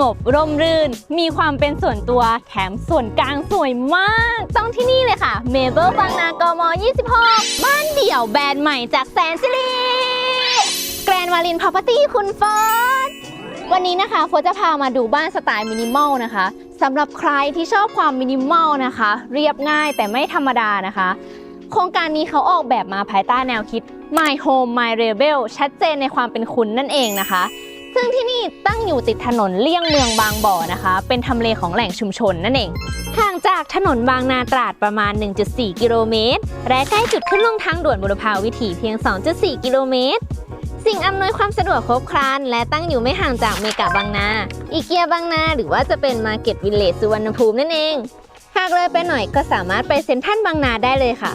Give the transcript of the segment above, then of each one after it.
งบร่มรื่น มีความเป็นส่วนตัวแถมส่วนกลางสวยมาก ต้องที่นี่เลยค่ะเมเบิลบางนากม 26 บ้านเดี่ยวแบรนด์ใหม่จากแสนสิริแกรนวาลินพ r o p e r t y คุณฟอร์ดวันนี้นะคะโฟจะพามาดูบ้านสไตล์มินิมอลนะคะสำหรับใครที่ชอบความมินิมอลนะคะ เรียบง่ายแต่ไม่ธรรมดานะคะ โครงการนี้เขาออกแบบมาภายใต้แนวคิด My Home My Rebel ชัดเจนในความเป็นคุณนั่นเองนะคะ ซึ่งที่นี่ตั้งอยู่ติดถนนเลี่ยงเมืองบางบ่อนะคะ เป็นทำเลของแหล่งชุมชนนั่นเอง ห่างจากถนนบางนาตราดประมาณ 1.4 กิโลเมตร และใกล้จุดขึ้นลงทางด่วนบุรพาวิถีเพียง 2.4 กิโลเมตร สิ่งอำนวยความสะดวกครบครัน และตั้งอยู่ไม่ห่างจากเมกะบางนา อีเกียบางนา หรือว่าจะเป็นมาเก็ตวิลเลจสุวรรณภูมินั่นเอง หากเลยไปหน่อยก็สามารถไปเซ็นทรัลบางนาได้เลยค่ะ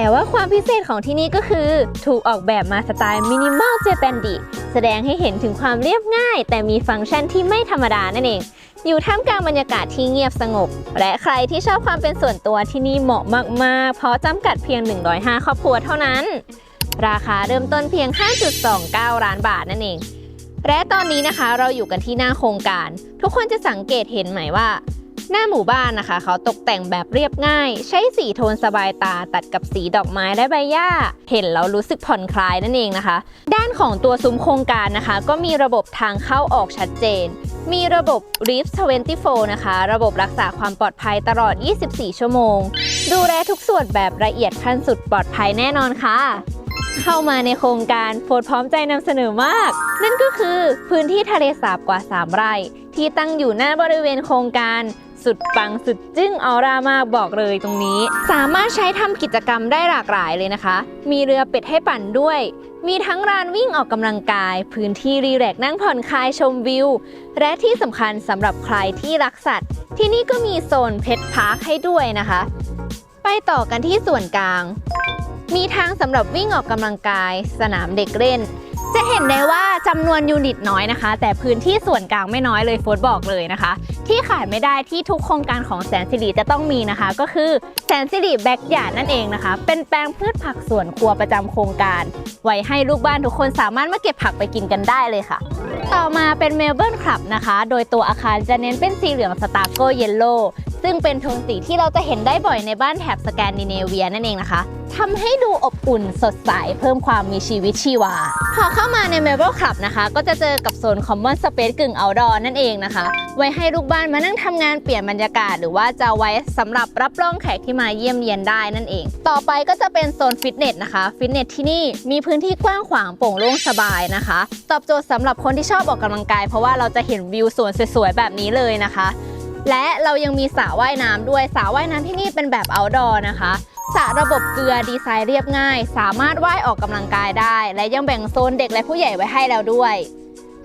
แต่ว่าความพิเศษของที่นี่ก็คือ ถูกออกแบบมาสไตล์มินิมอลเจแปนดิแสดงให้เห็นถึงความเรียบง่าย แต่มีฟังก์ชันที่ไม่ธรรมดานั่นเอง อยู่ท่ามกลางบรรยากาศที่เงียบสงบ และใครที่ชอบความเป็นส่วนตัวที่นี่เหมาะมากๆ เพราะจำกัดเพียง 105 ครอบครัวเท่านั้น ราคาเริ่มต้นเพียง 5.29 ล้านบาทนั่นเอง และตอนนี้นะคะเราอยู่กันที่หน้าโครงการ ทุกคนจะสังเกตเห็นไหมว่า หน้าหมู่บ้านนะคะ เขาตกแต่งแบบเรียบง่าย ใช้สีโทนสบายตาตัดกับสีดอกไม้และใบหญ้า เห็นแล้วรู้สึกผ่อนคลายนั่นเองนะคะ ด้านของตัวซุ้มโครงการนะคะ ก็มีระบบทางเข้าออกชัดเจน มีระบบ REEF 24 นะคะ ระบบรักษาความปลอดภัยตลอด 24 ชั่วโมง ดูแลทุกส่วนแบบละเอียดขั้นสุดปลอดภัยแน่นอนค่ะเข้ามาในโครงการโฟร์ดพร้อมใจนำเสนอมาก นั่นก็คือพื้นที่ทะเลสาบกว่า 3 ไร่ ที่ตั้งอยู่หน้าบริเวณโครงการ สุดปังสุดจึ้งออร่ามากบอกเลยตรงนี้ สามารถใช้ทำกิจกรรมได้หลากหลายเลยนะคะ มีเรือเป็ดให้ปั่นด้วย มีทั้งลานวิ่งออกกำลังกาย พื้นที่รีแลกซ์นั่งผ่อนคลายชมวิว และที่สำคัญสำหรับใครที่รักสัตว์ ที่นี่ก็มีโซนเพ t พาร์คให้ด้วยนะคะ ไปต่อกันที่ส่วนกลาง มีทางสำหรับวิ่งออกกำลังกาย สนามเด็กเล่น จะเห็นได้ว่าจำนวนยูนิตน้อยนะคะ แต่พื้นที่ส่วนกลางไม่น้อยเลยโฟร์บอกเลยนะคะ ที่ขาดไม่ได้ที่ทุกโครงการของแสนสิริจะต้องมีนะคะ ก็คือแสนสิริแบ็กหยาดนั่นเองนะคะ เป็นแปลงพืชผักสวนครัวประจำโครงการ ไว้ให้ลูกบ้านทุกคนสามารถมาเก็บผักไปกินกันได้เลยค่ะต่อมาเป็นเมลเบิร์นคลับนะคะ โดยตัวอาคารจะเน้นเป็นสีเหลืองสตาร์โกเยลโล่ ซึ่งเป็นโทนสีที่เราจะเห็นได้บ่อยในบ้านแถบสแกนดิเนเวียนั่นเองนะคะทำให้ดูอบอุ่นสดใส เพิ่มความมีชีวิตชีวา พอเข้ามาในเมเบิร์นคลับนะคะ ก็จะเจอกับโซนคอมมอนสเปซกึ่งเอาดอร์นั่นเองนะคะ ไว้ให้ลูกบ้านมานั่งทำงานเปลี่ยนบรรยากาศ หรือว่าจะไว้สำหรับรับรองแขกที่มาเยี่ยมเยียนได้นั่นเอง ต่อไปก็จะเป็นโซนฟิตเนสนะคะฟิตเนสที่นี่มีพื้นที่กว้างขวางโปร่งโล่งสบายนะคะ ตอบโจทย์สำหรับคนที่ชอบออกกำลังกาย เพราะว่าเราจะเห็นวิวสวนสวยๆแบบนี้เลยนะคะ และเรายังมีสระว่ายน้ำด้วยสระว่ายน้ำที่นี่เป็นแบบ outdoor นะคะสระระบบเกลือดีไซน์เรียบง่าย สามารถว่ายออกกำลังกายได้ และยังแบ่งโซนเด็กและผู้ใหญ่ไว้ให้แล้วด้วย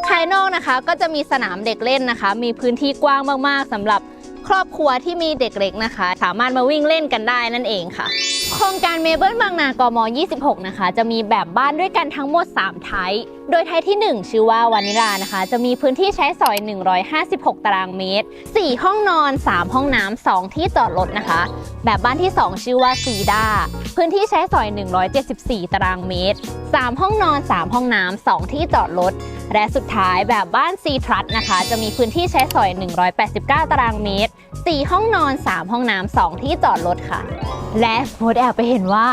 ภายนอกนะคะก็จะมีสนามเด็กเล่นนะคะ มีพื้นที่กว้างมากๆสำหรับครอบครัวที่มีเด็กเล็กนะคะ สามารถมาวิ่งเล่นกันได้นั่นเองค่ะ โครงการเมเบิลบางนากม 26 นะคะ จะมีแบบบ้านด้วยกันทั้งหมด 3 ไทป์โดยไทป์ที่ 1 ชื่อว่าวานิลานะคะ จะมีพื้นที่ใช้สอย 156 ตารางเมตร 4 ห้องนอน 3 ห้องน้ำ 2 ที่จอดรถนะคะ แบบบ้านที่ 2 ชื่อว่าซีดาพื้นที่ใช้สอย 174 ตารางเมตร 3 ห้องนอน 3 ห้องน้ำ 2 ที่จอดรถ และสุดท้ายแบบบ้านซีทรัสนะคะ จะมีพื้นที่ใช้สอย 189 ตารางเมตร 4 ห้องนอน 3 ห้องน้ำ 2 ที่จอดรถค่ะ และโฟดแอบไปเห็นว่า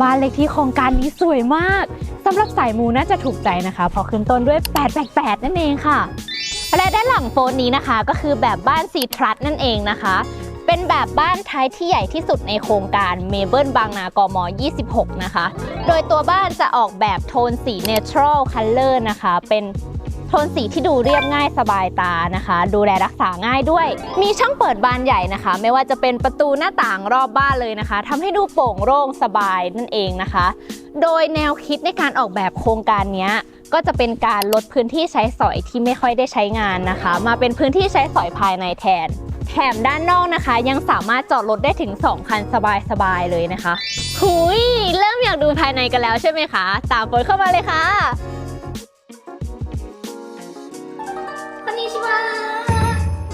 บ้านเล็กที่โครงการนี้สวยมากำหรับสายมูน่าจะถูกใจนะคะเพราะขึ้นต้นด้วย 888 นั่นเองค่ะ และด้านหลังโฟนนี้นะคะก็คือแบบบ้านซีทรัสนั่นเองนะคะ เป็นแบบบ้านท้ายที่ใหญ่ที่สุดในโครงการเมเบิลบางนากม 26 นะคะ โดยตัวบ้านจะออกแบบโทนสีเนเชอรัลคัลเลอร์นะคะ เป็น ทนสีที่ดูเรียบง่ายสบายตานะคะ ดูแลรักษาง่ายด้วย มีช่องเปิดบานใหญ่นะคะ ไม่ว่าจะเป็นประตูหน้าต่างรอบบ้านเลยนะคะทำให้ดูโปร่งโล่งสบายนั่นเองนะคะ โดยแนวคิดในการออกแบบโครงการนี้ก็จะเป็นการลดพื้นที่ใช้สอยที่ไม่ค่อยได้ใช้งานนะคะ มาเป็นพื้นที่ใช้สอยภายในแทน แถมด้านนอกนะคะ ยังสามารถจอดรถได้ถึง 2 คันสบายๆเลยนะคะ หุยเริ่มอยากดูภายในกันแล้วใช่ไหมคะ ตามโฟนเข้ามาเลยค่ะ อนนี้ชิวา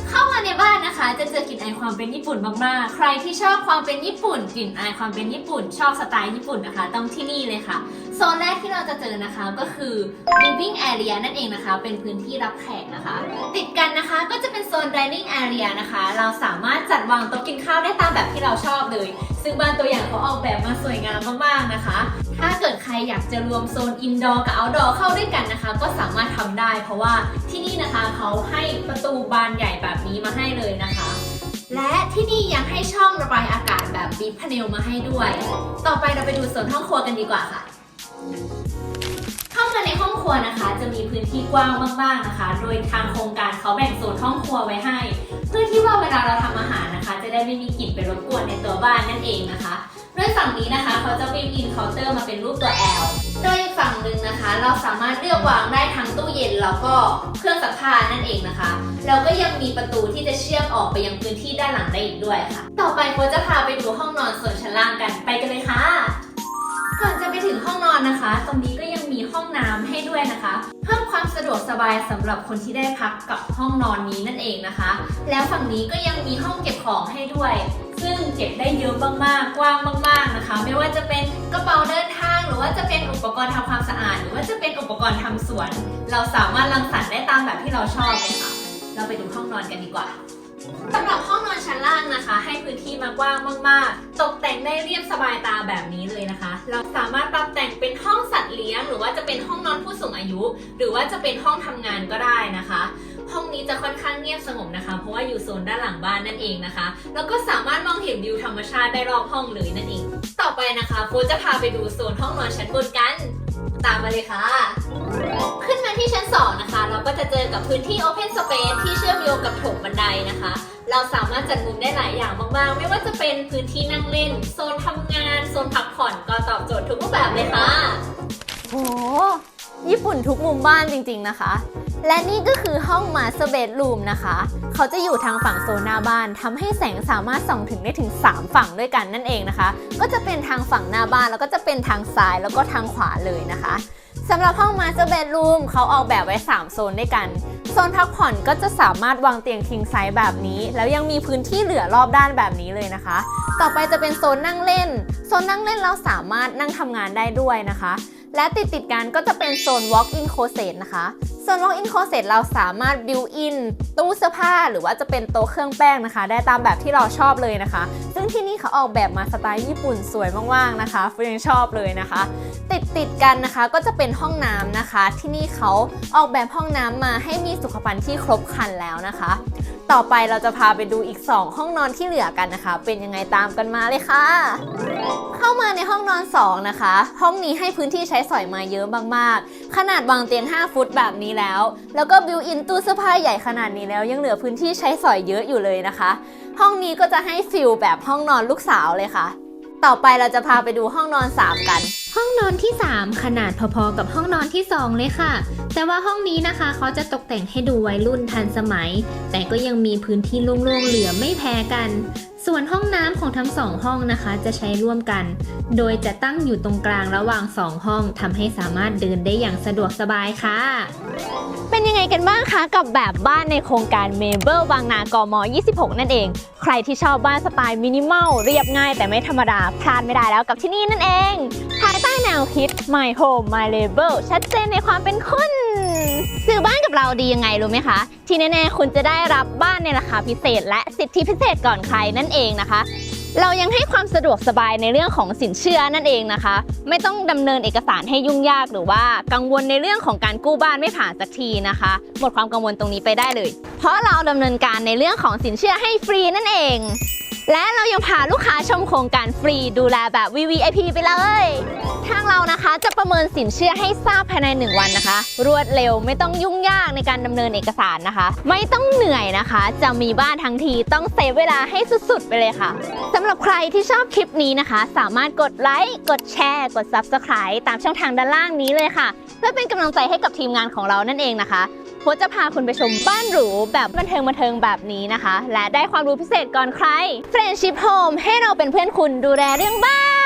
เข้ามาในบ้านนะคะ จะเจอกลิ่นอายความเป็นญี่ปุ่นมากๆ ใครที่ชอบความเป็นญี่ปุ่น กลิ่นอายความเป็นญี่ปุ่น ชอบสไตล์ญี่ปุ่นนะคะ ต้องที่นี่เลยค่ะ โซนแรกที่เราจะเจอนะคะก็คือ living area นั่นเองนะคะ เป็นพื้นที่รับแขกนะคะ ติดกันนะคะก็จะเป็นโซน dining area นะคะ เราสามารถจัดวางโต๊ะกินข้าวได้ตามแบบที่เราชอบเลย ซึ่งบ้านตัวอย่างเขาออกแบบมาสวยงามมากๆนะคะ ถ้าเกิดใครอยากจะรวมโซน indoor กับ outdoor เข้าด้วยกันนะคะ ก็สามารถทำได้ เพราะว่าที่นี่นะคะเขาให้ประตูบานใหญ่แบบนี้มาให้เลยนะคะและที่นี่ยังให้ช่องระบายอากาศแบบบีพเนลมาให้ด้วย ต่อไปเราไปดูโซนห้องครัวกันดีกว่าค่ะ เข้ามาในห้องครัวนะคะ จะมีพื้นที่กว้างมากๆนะคะ โดยทางโครงการเขาแบ่งโซนห้องครัวไว้ให้ เพื่อที่ว่าเวลาเราทำอาหารนะคะ จะได้ไม่มีกลิ่นไปรบกวนในตัวบ้านนั่นเองนะคะโดยฝั่งนี้นะคะเขาจะเป็นอินเคาน์เตอร์มาเป็นรูปตัว L โดยอีกฝั่งหนึ่งนะคะ เราสามารถเลือกวางได้ทั้งตู้เย็นแล้วก็เครื่องซักผ้านั่นเองนะคะแล้วก็ยังมีประตูที่จะเชื่อมออกไปยังพื้นที่ด้านหลังได้อีกด้วยค่ะ ต่อไปโฟจะพาไปดูห้องนอนส่วนชั้นล่างกันไปกันเลยค่ะ ก่อนจะไปถึงห้องนอนนะคะ ตรงนี้ก็ยังมีห้องน้ำให้ด้วยนะคะ เพิ่มความสะดวกสบายสำหรับคนที่ได้พักกับห้องนอนนี้นั่นเองนะคะ แล้วฝั่งนี้ก็ยังมีห้องเก็บของให้ด้วย ซึ่งเก็บได้เยอะมากๆกว้างมาก ๆนะคะ ไม่ว่าจะเป็นกระเป๋าเดินทาง หรือว่าจะเป็นอุปกรณ์ทำความสะอาด หรือว่าจะเป็นอุปกรณ์ทำสวน เราสามารถรังสรรค์ได้ตามแบบที่เราชอบเลยค่ะ เราไปดูห้องนอนกันดีกว่าสำหรับห้องนอนชั้นล่างนะคะ มากว้างมากๆ ตกแต่งได้เรียบสบายตาแบบนี้เลยนะคะ เราสามารถปรับแต่งเป็นห้องสัตว์เลี้ยง หรือว่าจะเป็นห้องนอนผู้สูงอายุ หรือว่าจะเป็นห้องทำงานก็ได้นะคะ ห้องนี้จะค่อนข้างเงียบสงบนะคะ เพราะว่าอยู่โซนด้านหลังบ้านนั่นเองนะคะ แล้วก็สามารถมองเห็นวิวธรรมชาติได้รอบห้องเลยนั่นเอง ต่อไปนะคะโฟจะพาไปดูโซนห้องนอนชั้นบนกัน ตามมาเลยค่ะขึ้น ที่ชั้น 2 นะคะ เราก็จะเจอกับพื้นที่ Open Space ที่เชื่อมโยงกับโถงบันไดนะคะ เราสามารถจัดมุมได้หลายอย่างมากๆ ไม่ว่าจะเป็นพื้นที่นั่งเล่น โซนทำงาน โซนพักผ่อนก็ตอบโจทย์ทุกรูปแบบเลยค่ะ โห ญี่ปุ่นทุกมุมบ้านจริงๆนะคะ และนี่ก็คือห้องมาสเตอร์เบดรูมนะคะ เขาจะอยู่ทางฝั่งโซนหน้าบ้านทำให้แสงสามารถส่องถึงได้ถึง 3 ฝั่งด้วยกันนั่นเองนะคะ ก็จะเป็นทางฝั่งหน้าบ้านแล้วก็จะเป็นทางซ้ายแล้วก็ทางขวาเลยนะคะ สำหรับห้องมาสเตอร์เบดรูมเขาออกแบบไว้ 3 โซนด้วยกัน โซนพักผ่อนก็จะสามารถวางเตียงคิงไซส์แบบนี้ แล้วยังมีพื้นที่เหลือรอบด้านแบบนี้เลยนะคะ ต่อไปจะเป็นโซนนั่งเล่น โซนนั่งเล่นเราสามารถนั่งทำงานได้ด้วยนะคะ และติดติดกันก็จะเป็นโซน walk-in closet นะคะ โซน walk-in closet เราสามารถ built-in ตู้เสื้อผ้าหรือว่าจะเป็นโต๊ะเครื่องแป้งนะคะ ได้ตามแบบที่เราชอบเลยนะคะ ซึ่งที่นี่เขาออกแบบมาสไตล์ญี่ปุ่นสวยมากๆนะคะฟิยังชอบเลยนะคะ ติดติดกันนะคะก็จะเป็นห้องน้ำนะคะ ที่นี่เขาออกแบบห้องน้ำมาให้มีสุขภัณฑ์ที่ครบครันแล้วนะคะ ต่อไปเราจะพาไปดูอีก 2 ห้องนอนที่เหลือกันนะคะ เป็นยังไงตามกันมาเลยค่ะ นห้องนอน 2 นะคะ ห้องนี้ให้พื้นที่ใช้สอยมาเยอะมากๆ ขนาดวางเตียง 5 ฟุตแบบนี้แล้ว แล้วก็บิวอินตู้เสื้อผ้าใหญ่ขนาดนี้แล้ว ยังเหลือพื้นที่ใช้สอยเยอะอยู่เลยนะคะ ห้องนี้ก็จะให้ฟิลแบบห้องนอนลูกสาวเลยค่ะ ต่อไปเราจะพาไปดูห้องนอน 3 กัน ห้องนอนที่ 3 ขนาดพอๆกับห้องนอนที่ 2 เลยค่ะ แต่ว่าห้องนี้นะคะเขาจะตกแต่งให้ดูวัยรุ่นทันสมัย แต่ก็ยังมีพื้นที่โล่งๆเหลือไม่แพ้กัน ส่วนห้องน้ำของทั้งสองห้องนะคะ จะใช้ร่วมกัน โดยจะตั้งอยู่ตรงกลางระหว่างสองห้องทำให้สามารถเดินได้อย่างสะดวกสบายค่ะ เป็นยังไงกันบ้างคะกับแบบบ้านในโครงการเมเบิลบางนากม 26 นั่นเอง ใครที่ชอบบ้านสไตล์มินิมอลเรียบง่ายแต่ไม่ธรรมดาพลาดไม่ได้แล้วกับที่นี่นั่นเอง ภายใต้แนวคิด My Home My Label ชัดเจนในความเป็นคุณ ซื้อบ้านกับเราดียังไงรู้ไหมคะ ที่แน่ๆคุณจะได้รับบ้านในราคาพิเศษ และสิทธิพิเศษก่อนใครนั่นเองนะคะ เรายังให้ความสะดวกสบายในเรื่องของสินเชื่อนั่นเองนะคะ ไม่ต้องดำเนินเอกสารให้ยุ่งยากหรือว่ากังวลในเรื่องของการกู้บ้านไม่ผ่านสักทีนะคะ หมดความกังวลตรงนี้ไปได้เลย เพราะเราดำเนินการในเรื่องของสินเชื่อให้ฟรีนั่นเอง และเรายังพาลูกค้าชมโครงการฟรีดูแลแบบ VVIP ไปเลย ทางเรานะคะจะประเมินสินเชื่อให้ทราบภายใน 1 วันนะคะ รวดเร็วไม่ต้องยุ่งยากในการดำเนินเอกสารนะคะ ไม่ต้องเหนื่อยนะคะ จะมีบ้านทั้งทีต้องเซฟเวลาให้สุดๆ ไปเลยค่ะสำหรับใครที่ชอบคลิปนี้นะคะ สามารถกดไลค์กดแชร์กด Subscribe ตามช่องทางด้านล่างนี้เลยค่ะ เพื่อเป็นกำลังใจให้กับทีมงานของเรานั่นเองนะคะ พสต์จะพาคุณไปชมบ้านหรูแบบบันเทิงบันเทิงแบบนี้นะคะ และได้ความรู้พิเศษก่อนใคร Friendship Home ให้เราเป็นเพื่อนคุณดูแลเรื่องบ้าน